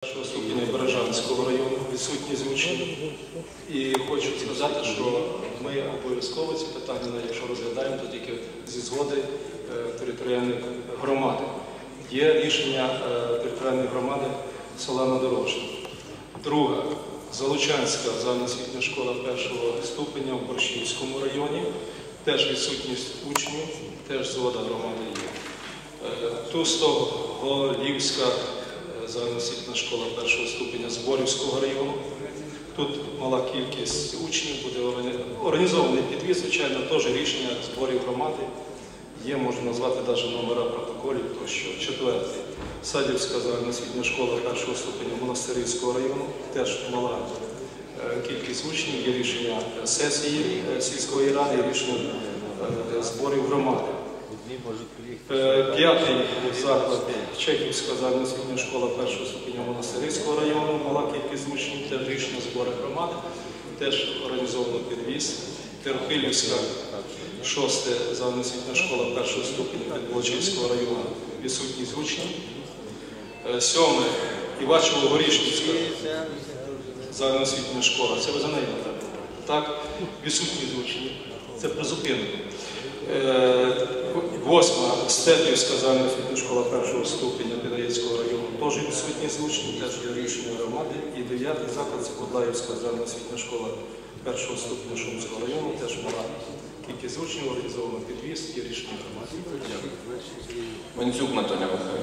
першого ступеня Бережанського району, відсутність учнів. І хочу сказати, що ми обов'язково ці питання, якщо розглядаємо, то тільки зі згоди е, територіальних громад. Є рішення е, територіальної громади села Надорожна. Друга Залучанська загальноосвітня школа першого ступеня в Борщівському районі. Теж відсутність учнів, теж згода громади є. Е, Тусто-Голівська загальноосвітня школа першого ступеня Зборівського району. Тут мала кількість учнів, буде організований підвіз, звичайно, теж рішення зборів громади. Є, можу назвати навіть номера протоколів, тощо. Четвертий. Садівська загальноосвітня школа першого ступеня Монастирівського району, теж мала е, кількість учнів, є рішення сесії е, сільської ради, рішення е, зборів громади. Е, П'ятий заклад Чехівська загальноосвітня школа першого ступеня Монастирського району, мала кількість учнів, теж рішення збори громади, теж організовано підвіз. Терпилівська, шосте загальноосвітня школа першого ступеня Підволочиського району, відсутність учнів. Е, Сьоме Івачево-Горішницька загальноосвітня школа. Це ви за нею говорите? Так, відсутність учнів. Це призупинено. Восьма Степівська загальноосвітня школа першого ступеня Підаєцького району, теж відсутні учнів, теж є рішення громади. І дев'ятий заклад це Кодлаївська загальноосвітня школа першого ступеня Шумського району, теж мала кількість учнів, організовано підвіз, є рішення громади. Менцюк Наталя Михайлівна.